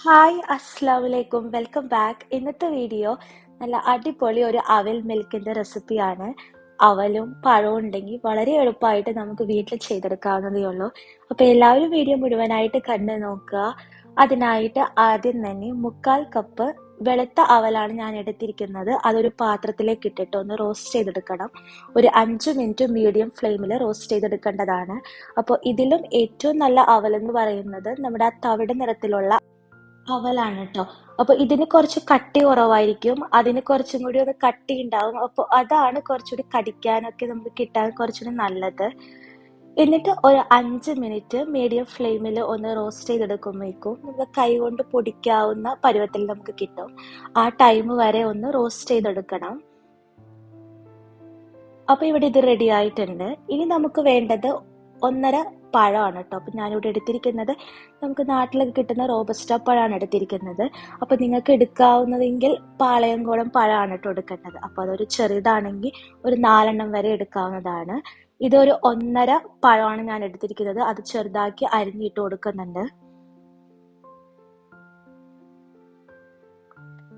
Hi അസ്സാം welcome back ഇന്നത്തെ video നല്ല അടിപൊളി ഒരു അവൽ മിൽക്കിന്റെ റെസിപ്പിയാണ് അവലും പഴവും ഉണ്ടെങ്കിൽ വളരെ എളുപ്പമായിട്ട് നമുക്ക് വീട്ടിൽ ചെയ്തെടുക്കാവുന്നതേ ഉള്ളൂ. അപ്പോൾ എല്ലാവരും വീഡിയോ മുഴുവനായിട്ട് കണ്ടു നോക്കുക. അതിനായിട്ട് ആദ്യം തന്നെ മുക്കാൽ കപ്പ് വെളുത്ത അവലാണ് ഞാൻ എടുത്തിരിക്കുന്നത്. അതൊരു പാത്രത്തിലേക്ക് ഇട്ടിട്ട് ഒന്ന് റോസ്റ്റ് ചെയ്തെടുക്കണം. ഒരു അഞ്ച് മിനിറ്റ് മീഡിയം ഫ്ലെയിമിൽ റോസ്റ്റ് ചെയ്തെടുക്കേണ്ടതാണ്. അപ്പോൾ ഇതിലും ഏറ്റവും നല്ല അവൽ എന്ന് പറയുന്നത് നമ്മുടെ ആ തവിട് നിറത്തിലുള്ള അവലാണ് കേട്ടോ അപ്പൊ ഇതിന് കുറച്ച് കട്ടി കുറവായിരിക്കും. അതിന് കുറച്ചും കൂടി ഒന്ന് കട്ടി ഉണ്ടാവും. അപ്പൊ അതാണ് കുറച്ചുകൂടി കടിക്കാനൊക്കെ നമുക്ക് കിട്ടാൻ കുറച്ചുകൂടി നല്ലത്. എന്നിട്ട് ഒരു അഞ്ച് മിനിറ്റ് മീഡിയം ഫ്ലെയിമിൽ ഒന്ന് റോസ്റ്റ് ചെയ്തെടുക്കുമ്പോഴേക്കും നമുക്ക് കൈ കൊണ്ട് പൊടിക്കാവുന്ന പരുവത്തിൽ നമുക്ക് കിട്ടും. ആ ടൈം വരെ ഒന്ന് റോസ്റ്റ് ചെയ്തെടുക്കണം. അപ്പൊ ഇവിടെ ഇത് റെഡി ആയിട്ടുണ്ട്. ഇനി നമുക്ക് വേണ്ടത് ഒന്നര പഴമാണ് കേട്ടോ. അപ്പം ഞാനിവിടെ എടുത്തിരിക്കുന്നത് നമുക്ക് നാട്ടിലൊക്കെ കിട്ടുന്ന റോബസ്റ്റ പഴമാണ് എടുത്തിരിക്കുന്നത്. അപ്പം നിങ്ങൾക്ക് എടുക്കാവുന്നതെങ്കിൽ പാളയംകോളം പഴമാണ് കേട്ടോ എടുക്കേണ്ടത്. അപ്പോൾ അതൊരു ചെറുതാണെങ്കിൽ ഒരു നാലെണ്ണം വരെ എടുക്കാവുന്നതാണ്. ഇതൊരു ഒന്നര പഴമാണ് ഞാൻ എടുത്തിരിക്കുന്നത്. അത് ചെറുതാക്കി അരിഞ്ഞിട്ട് കൊടുക്കുന്നുണ്ട്.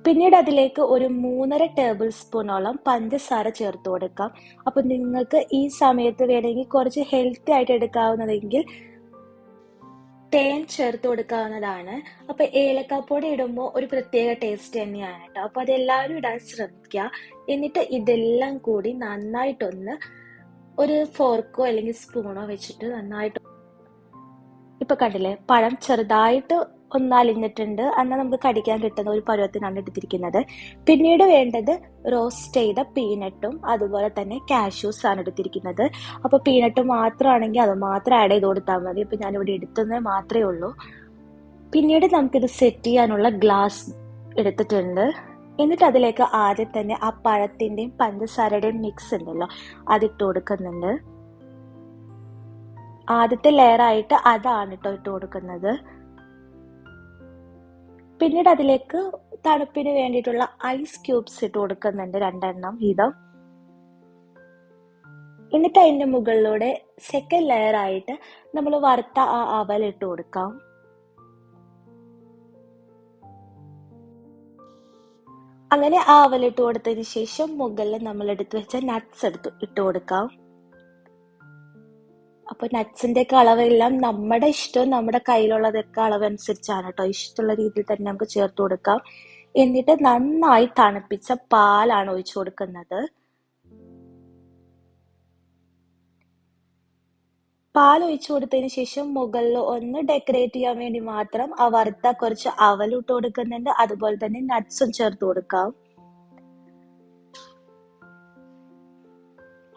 പിന്നീട് അതിലേക്ക് ഒരു മൂന്നര ടേബിൾ സ്പൂണോളം പഞ്ചസാര ചേർത്ത് കൊടുക്കാം. അപ്പൊ നിങ്ങൾക്ക് ഈ സമയത്ത് വേണമെങ്കിൽ കുറച്ച് ഹെൽത്തി ആയിട്ട് എടുക്കാവുന്നതെങ്കിൽ തേൻ ചേർത്ത് കൊടുക്കാവുന്നതാണ്. അപ്പൊ ഏലക്കാപ്പൊടി ഇടുമ്പോൾ ഒരു പ്രത്യേക ടേസ്റ്റ് തന്നെയാണ് കേട്ടോ. അപ്പൊ അതെല്ലാവരും ഇടാൻ ശ്രമിക്കുക. എന്നിട്ട് ഇതെല്ലാം കൂടി നന്നായിട്ടൊന്ന് ഒരു ഫോർക്കോ അല്ലെങ്കിൽ സ്പൂണോ വെച്ചിട്ട് നന്നായിട്ട് ഇപ്പൊ കണ്ടില്ലേ? പഴം ചെറുതായിട്ട് ഒന്ന് അലിഞ്ഞിട്ടുണ്ട് എന്നാൽ നമുക്ക് കടിക്കാൻ കിട്ടുന്ന ഒരു പരുവത്തിനാണ് എടുത്തിരിക്കുന്നത്. പിന്നീട് വേണ്ടത് റോസ്റ്റ് ചെയ്ത പീനട്ടും അതുപോലെ തന്നെ കാഷ്യൂസ് ആണ് എടുത്തിരിക്കുന്നത്. അപ്പോൾ പീനട്ട് മാത്രമാണെങ്കിൽ അത് മാത്രം ആഡ് ചെയ്ത് കൊടുത്താൽ മതി. ഇപ്പം ഞാനിവിടെ എടുത്തത് മാത്രമേ ഉള്ളൂ. പിന്നീട് നമുക്കിത് സെറ്റ് ചെയ്യാനുള്ള ഗ്ലാസ് എടുത്തിട്ടുണ്ട്. എന്നിട്ട് അതിലേക്ക് ആദ്യം തന്നെ ആ പഴത്തിന്റെയും പഞ്ചസാരയുടെയും മിക്സ് ഉണ്ടല്ലോ അതിട്ട് കൊടുക്കുന്നുണ്ട്. ആദ്യത്തെ ലെയറായിട്ട് അതാണ് കേട്ടോ ഇട്ട് കൊടുക്കുന്നത്. പിന്നീട് അതിലേക്ക് തണുപ്പിന് വേണ്ടിയിട്ടുള്ള ഐസ് ക്യൂബ്സ് ഇട്ട് കൊടുക്കുന്നുണ്ട് രണ്ടെണ്ണം വീതം. എന്നിട്ട് അതിന്റെ മുകളിലൂടെ സെക്കൻഡ് ലെയർ ആയിട്ട് നമ്മൾ വറുത്ത ആ അവൽ ഇട്ട് കൊടുക്കാം. അങ്ങനെ ആ അവൽ ഇട്ട് കൊടുത്തതിന് ശേഷം മുകളിൽ നമ്മൾ എടുത്തു വെച്ച നട്ട്സ് എടുത്ത് ഇട്ട് കൊടുക്കാം. അപ്പൊ നട്ട്സിന്റെ ഒക്കെ അളവെല്ലാം നമ്മുടെ ഇഷ്ടവും നമ്മുടെ കയ്യിലുള്ളതൊക്കെ അളവനുസരിച്ചാണ് കേട്ടോ ഇഷ്ടമുള്ള രീതിയിൽ തന്നെ നമുക്ക് ചേർത്ത് കൊടുക്കാം. എന്നിട്ട് നന്നായി തണുപ്പിച്ച പാലാണ് ഒഴിച്ചു കൊടുക്കുന്നത്. പാൽ ഒഴിച്ചു കൊടുത്തതിന് ശേഷം മുകളിൽ ഒന്ന് ഡെക്കറേറ്റ് ചെയ്യാൻ വേണ്ടി മാത്രം ആ വറുത്ത കുറച്ച് അവലിട്ട് കൊടുക്കുന്നുണ്ട്. അതുപോലെ തന്നെ നട്ട്സും ചേർത്ത് കൊടുക്കാം.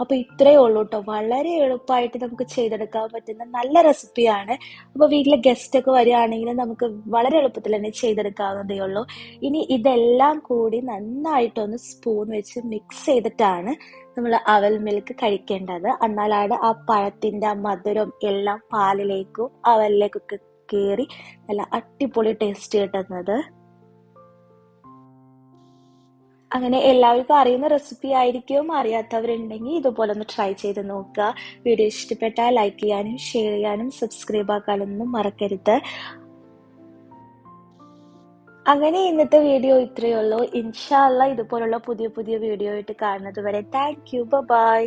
അപ്പൊ ഇത്രയേ ഉള്ളൂ കേട്ടോ വളരെ എളുപ്പമായിട്ട് നമുക്ക് ചെയ്തെടുക്കാൻ പറ്റുന്ന നല്ല റെസിപ്പിയാണ് അപ്പൊ വീട്ടിലെ ഗസ്റ്റ് ഒക്കെ വരികയാണെങ്കിൽ നമുക്ക് വളരെ എളുപ്പത്തിൽ തന്നെ ചെയ്തെടുക്കാവുന്നതേ ഉള്ളൂ. ഇനി ഇതെല്ലാം കൂടി നന്നായിട്ടൊന്ന് സ്പൂൺ വെച്ച് മിക്സ് ചെയ്തിട്ടാണ് നമ്മൾ അവൽ മിൽക്ക് കഴിക്കേണ്ടത്. എന്നാലാണ് ആ പഴത്തിന്റെ മധുരം എല്ലാം പാലിലേക്കും അവലിലേക്കൊക്കെ കയറി നല്ല അടിപൊളി ടേസ്റ്റ് കിട്ടുന്നത്. അങ്ങനെ എല്ലാവർക്കും അറിയുന്ന റെസിപ്പി ആയിരിക്കും അറിയാത്തവരുണ്ടെങ്കിൽ ഇതുപോലെ ഒന്ന് ട്രൈ ചെയ്ത് നോക്കുക. വീഡിയോ ഇഷ്ടപ്പെട്ടാൽ ലൈക്ക് ചെയ്യാനും ഷെയർ ചെയ്യാനും സബ്സ്ക്രൈബ് ആക്കാനൊന്നും മറക്കരുത്. അങ്ങനെ ഇന്നത്തെ വീഡിയോ ഇത്രയേ ഉള്ളൂ. ഇൻഷാല്ല ഇതുപോലുള്ള പുതിയ പുതിയ വീഡിയോ ആയിട്ട് കാണുന്നത് വരെ. Thank you by